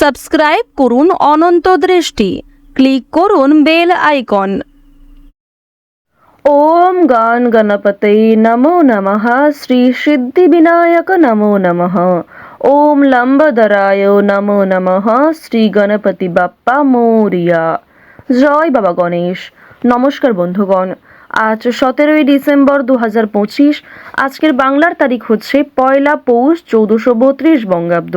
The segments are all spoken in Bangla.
সাবস্ক্রাইব করুন অনন্ত দৃষ্টি। ক্লিক করুন বেল আইকন। ওম গান গণপতয়ে নমো নমঃ। শ্রী সিদ্ধি বিনায়ক নমো নমঃ। ওম লম্বদরায় নমো নমঃ। শ্রী গণপতি বাপ্পা মৌরিয়া। জয় বাবা গণেশ। নমস্কার বন্ধুগণ। আজ সতেরোই ডিসেম্বর দু হাজার পঁচিশ। আজকের বাংলার তারিখ হচ্ছে পয়লা পৌষ চৌদ্দশো বত্রিশ বঙ্গাব্দ।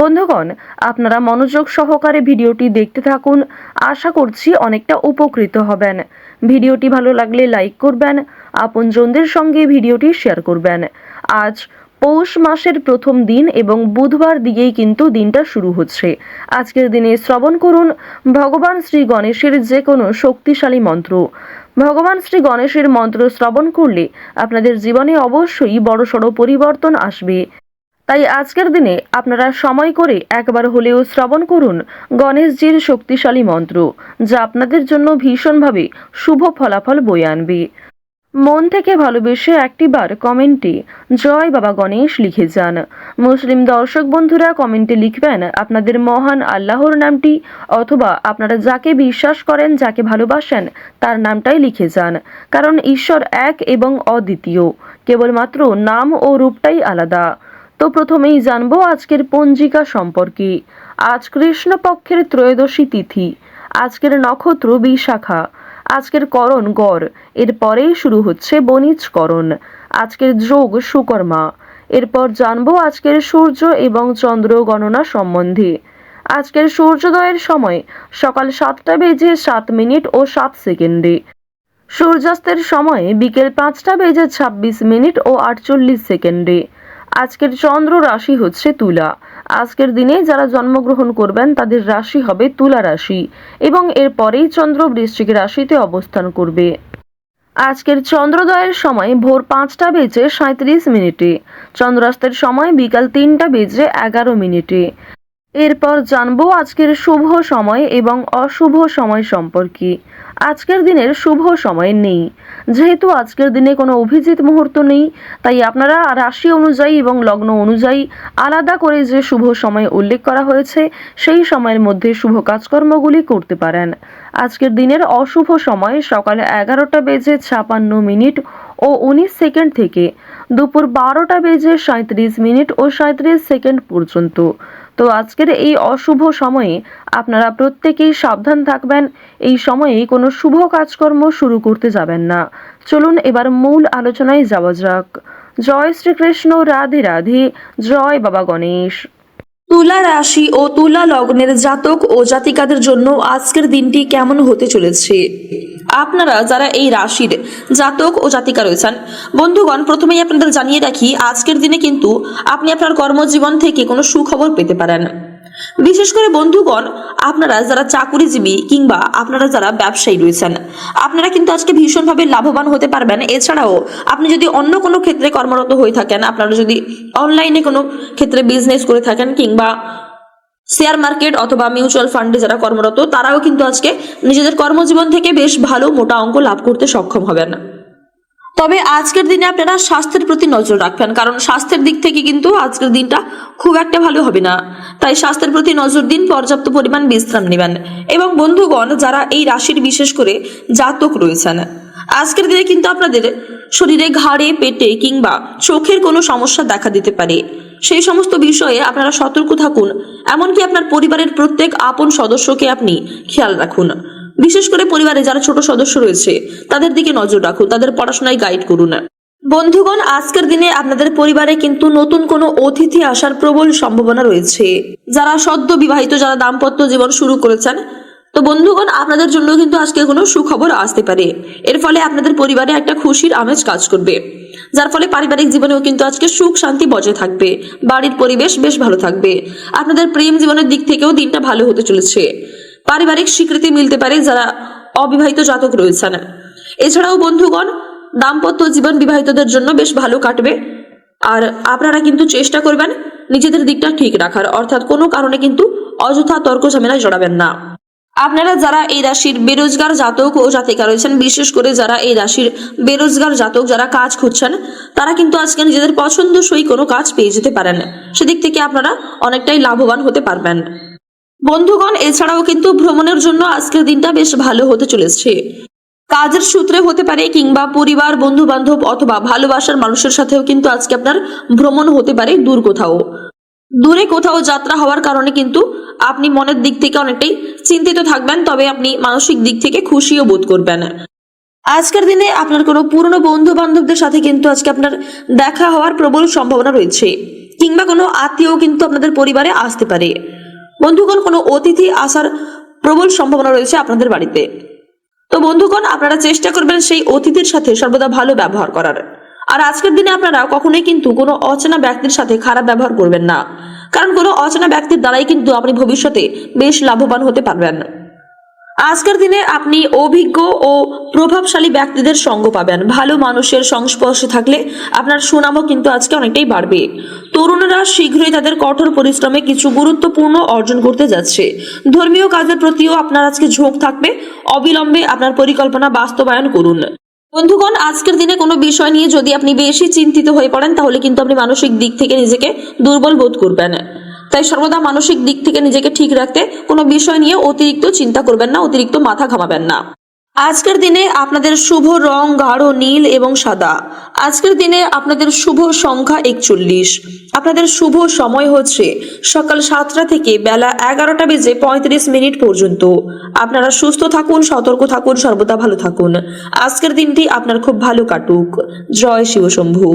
বন্ধুগণ, আপনারা মনোযোগ সহকারে ভিডিওটি দেখতে থাকুন। আশা করছি অনেকটা উপকৃত হবেন। ভিডিওটি ভালো লাগলে লাইক করবেন, আপনজনদের সঙ্গে ভিডিওটি শেয়ার করবেন। আজ পৌষ মাসের প্রথম দিন এবং বুধবার দিয়েই কিন্তু দিনটা শুরু হচ্ছে। আজকের দিনে শ্রবণ করুন ভগবান শ্রী গণেশের যে কোনো শক্তিশালী মন্ত্র। ভগবান শ্রী গণেশের মন্ত্র শ্রবণ করলে আপনাদের জীবনে অবশ্যই বড়সড় পরিবর্তন আসবে। তাই আজকের দিনে আপনারা সময় করে একবার হলেও শ্রবণ করুন গণেশজির শক্তিশালী মন্ত্র, যা আপনাদের জন্য ভীষণভাবে শুভ ফলাফল বয়ে আনবে। মন থেকে ভালোবেসে একটিবার কমেন্টে জয় বাবা গণেশ লিখে যান। মুসলিম দর্শক বন্ধুরা কমেন্টে লিখবেন আপনাদের মহান আল্লাহর নামটি, অথবা আপনারা যাকে বিশ্বাস করেন, যাকে ভালোবাসেন, তার নামটাই লিখে যান, কারণ ঈশ্বর এক এবং অদ্বিতীয়। কেবলমাত্র নাম ও রূপটাই আলাদা। তো প্রথমেই জানব আজকের পঞ্জিকা সম্পর্কে। আজ কৃষ্ণপক্ষের ত্রয়োদশী তিথি, আজকের নক্ষত্র বিশাখা, আজকের করণ গড় এরপরেই শুরু হচ্ছে বণিজ করণ আজকের যোগ সুকর্মা, এরপর জানব আজকের সূর্য এবং চন্দ্র গণনা সম্বন্ধে। আজকের সূর্যোদয়ের সময় সকাল সাতটা বেজে সাত মিনিট ও সাত সেকেন্ডে। সূর্যাস্তের সময় বিকেল পাঁচটা বেজে ছাব্বিশ মিনিট ও আটচল্লিশ সেকেন্ডে। আজকের চন্দ্র রাশি হচ্ছে তুলা। আজকের দিনে যারা জন্মগ্রহণ করবেন, তাদের রাশি হবে তুলা রাশি এবং এরপরেই চন্দ্র বৃশ্চিক রাশিতে অবস্থান করবে। আজকের চন্দ্রোদয়ের সময় ভোর পাঁচটা বেজে সাঁত্রিশ মিনিটে, চন্দ্রাস্তের সময় বিকাল তিনটা বেজে এগারো মিনিটে। এরপর জানব আজকের শুভ সময় এবং অশুভ সময় সম্পর্কে। আজকের দিনের শুভ সময় নেই। যেহেতু আজকের দিনে কোনো অভিজিৎ মুহূর্ত নেই, তাই আপনারা রাশি অনুযায়ী এবং লগ্ন অনুযায়ী আলাদা করে যে শুভ সময় উল্লেখ করা হয়েছে, সেই সময়ের মধ্যে শুভ কাজকর্মগুলি করতে পারেন। আজকের দিনের অশুভ সময় সকালে এগারোটা বেজে ছাপান্ন মিনিট ও উনিশ সেকেন্ড থেকে দুপুর বারোটা বেজে সাঁত্রিশ মিনিট ও সাঁত্রিশ সেকেন্ড পর্যন্ত। তো আজকের এই অশুভ সময়ে আপনারা প্রত্যেকেই সাবধান থাকবেন। এই সময়ে কোনো শুভ কাজকর্ম শুরু করতে যাবেন না। চলুন এবার মূল আলোচনায় যাওয়া যাক। জয় শ্রীকৃষ্ণ, রাধে রাধে। জয় বাবা গণেশ। তুলা রাশি ও তুলা লগ্নের জাতক ও জাতিকাদের জন্য আজকের দিনটি কেমন হতে চলেছে? আপনারা যারা এই রাশির জাতক ও জাতিকা রয়েছেন, বন্ধুগণ, প্রথমেই আপনাদের জানিয়ে রাখি, আজকের দিনে কিন্তু আপনি আপনার কর্মজীবন থেকে কোনো সুখবর পেতে পারেন। বিশেষ করে বন্ধুগণ, আপনারা যারা চাকুরিজীবী কিংবা আপনারা যারা ব্যবসায়ী রয়েছেন, আপনারা কিন্তু আজকে ভীষণভাবে লাভবান হতে পারবেন। এছাড়াও, আপনি যদি অন্য কোনো ক্ষেত্রে কর্মরত হয়ে থাকেন, আপনারা যদি অনলাইনে কোনো ক্ষেত্রে বিজনেস করে থাকেন কিংবা শেয়ার মার্কেট অথবা মিউচুয়াল ফান্ডে যারা কর্মরত, তারাও কিন্তু আজকে নিজেদের কর্মজীবন থেকে বেশ ভালো মোটা অঙ্ক লাভ করতে সক্ষম হবেন। তবে আজকের দিনে আপনারা স্বাস্থ্যের প্রতি নজর রাখবেন, কারণ স্বাস্থ্যের দিক থেকে কিন্তু আজকের দিনটা খুব একটা ভালো হবে না। তাই স্বাস্থ্যের প্রতি নজর দিন, পর্যাপ্ত পরিমাণ বিশ্রাম নেবেন। এবং বন্ধুগণ, যারা এই রাশির বিশেষ করে জাতক রয়েছেন, আজকের দিনে কিন্তু আপনাদের শরীরে ঘাড়ে, পেটে কিংবা চোখের কোনো সমস্যা দেখা দিতে পারে। সেই সমস্ত বিষয়ে আপনারা সতর্ক থাকুন। এমনকি আপনার পরিবারের প্রত্যেক আপন সদস্যকে আপনি খেয়াল রাখুন। বিশেষ করে পরিবারে যারা ছোট সদস্য রয়েছে, তাদের দিকে নজর রাখুন, তাদের পড়াশোনায় গাইড করুন বন্ধুগণ, আজকের দিনে আপনাদের পরিবারে কিন্তু নতুন কোনো অতিথি আসার প্রবল সম্ভাবনা রয়েছে। যারা সদ্য বিবাহিত, যারা দাম্পত্য জীবন শুরু করেছেন, তো বন্ধুগণ, আপনাদের জন্য কিন্তু আজকে কোনো সুখবর আসতে পারে। এর ফলে আপনাদের পরিবারে একটা খুশির আমেজ কাজ করবে। যার ফলে পারিবারিক জীবনেও কিন্তু আজকে সুখ শান্তি বজায় থাকবে, বাড়ির পরিবেশ বেশ ভালো থাকবে। আপনাদের প্রেম জীবনের দিক থেকেও দিনটা ভালো হতে চলেছে। পারিবারিক স্বীকৃতি মিলতে পারে যারা অবিবাহিত জাতক রয়েছেন। এছাড়াও বন্ধুগণ, দাম্পত্য জীবন বিবাহিতদের জন্য বেশ ভালো কাটবে। আর আপনারা কিন্তু চেষ্টা করবেন নিজেদের দিকটা ঠিক রাখার। অর্থাৎ কোনো কারণে কিন্তু অযথা তর্ক ঝামেলায় জড়াবেন না। আপনারা যারা এই রাশির বেরোজগার জাতক ও জাতিকা রয়েছেন, বিশেষ করে যারা এই রাশির বেরোজগার জাতক, যারা কাজ খুঁজছেন, তারা কিন্তু আজকে নিজেদের পছন্দসই কোনো কাজ পেয়ে যেতে পারেন। সেদিক থেকে আপনারা অনেকটাই লাভবান হতে পারবেন। বন্ধুগণ, এছাড়াও কিন্তু ভ্রমণের জন্য আজকের দিনটা বেশ ভালো হতে চলেছে। কাজের সূত্রে হতে পারে কিংবা পরিবার বন্ধু বান্ধব অথবা ভালোবাসার মানুষের সাথেও কিন্তু আজকে আপনার ভ্রমণ হতে পারে দূর কোথাও। দূরে কোথাও যাত্রা হওয়ার কারণে কিন্তু আপনি মনের দিক থেকে অনেকটাই চিন্তিত থাকবেন, তবে আপনি মানসিক দিক থেকে খুশিও বোধ করবেন। আজকের দিনে আপনার কোনো পুরনো বন্ধু বান্ধবদের সাথে কিন্তু আজকে আপনার দেখা হওয়ার প্রবল সম্ভাবনা রয়েছে, কিংবা কোনো আত্মীয় কিন্তু আপনাদের পরিবারে আসতে পারে। বন্ধুগণ, কোনো অতিথি আসার প্রবল সম্ভাবনা রয়েছে আপনাদের বাড়িতে। তো বন্ধুগণ, আপনারা চেষ্টা করবেন সেই অতিথির সাথে সর্বদা ভালো ব্যবহার করার। আর আজকের দিনে আপনারা কখনোই কিন্তু কোনো অচেনা ব্যক্তির সাথে খারাপ ব্যবহার করবেন না। কারণ কোনো অচেনা ব্যক্তির দ্বারাই কিন্তু আপনি ভবিষ্যতে বেশ লাভবান হতে পারবেন। আজকের দিনে আপনি অভিজ্ঞ ও প্রভাবশালী ব্যক্তিদের সঙ্গ পাবেন। ভালো মানুষের সংস্পর্শে থাকলে আপনার সুনামও কিন্তু আজকে অনেকটাই বাড়বে। তরুণরা শীঘ্রই তাদের কঠোর পরিশ্রমে কিছু গুরুত্বপূর্ণ অর্জন করতে যাচ্ছে। ধর্মীয় কাজের প্রতিও আপনার আজকে ঝোঁক থাকবে। অবিলম্বে আপনার পরিকল্পনা বাস্তবায়ন করুন। বন্ধুগণ, আজকের দিনে কোনো বিষয় নিয়ে যদি আপনি বেশি চিন্তিত হয়ে পড়েন, তাহলে কিন্তু আপনি মানসিক দিক থেকে নিজেকে দুর্বল বোধ করবেন। তাই সর্বদা মানসিক দিক থেকে নিজেকে ঠিক রাখতে কোনো বিষয় নিয়ে অতিরিক্ত চিন্তা করবেন না, অতিরিক্ত মাথা ঘামাবেন না। আজকের দিনে আপনাদের শুভ রং গাঢ়, নীল এবং সাদা। আজকের দিনে আপনাদের শুভ সংখ্যা একচল্লিশ। আপনাদের শুভ সময় হচ্ছে সকাল সাতটা থেকে বেলা এগারোটা বেজে পঁয়ত্রিশ মিনিট পর্যন্ত। আপনারা সুস্থ থাকুন, সতর্ক থাকুন, সর্বদা ভালো থাকুন। আজকের দিনটি আপনার খুব ভালো কাটুক। জয় শিবশম্ভু।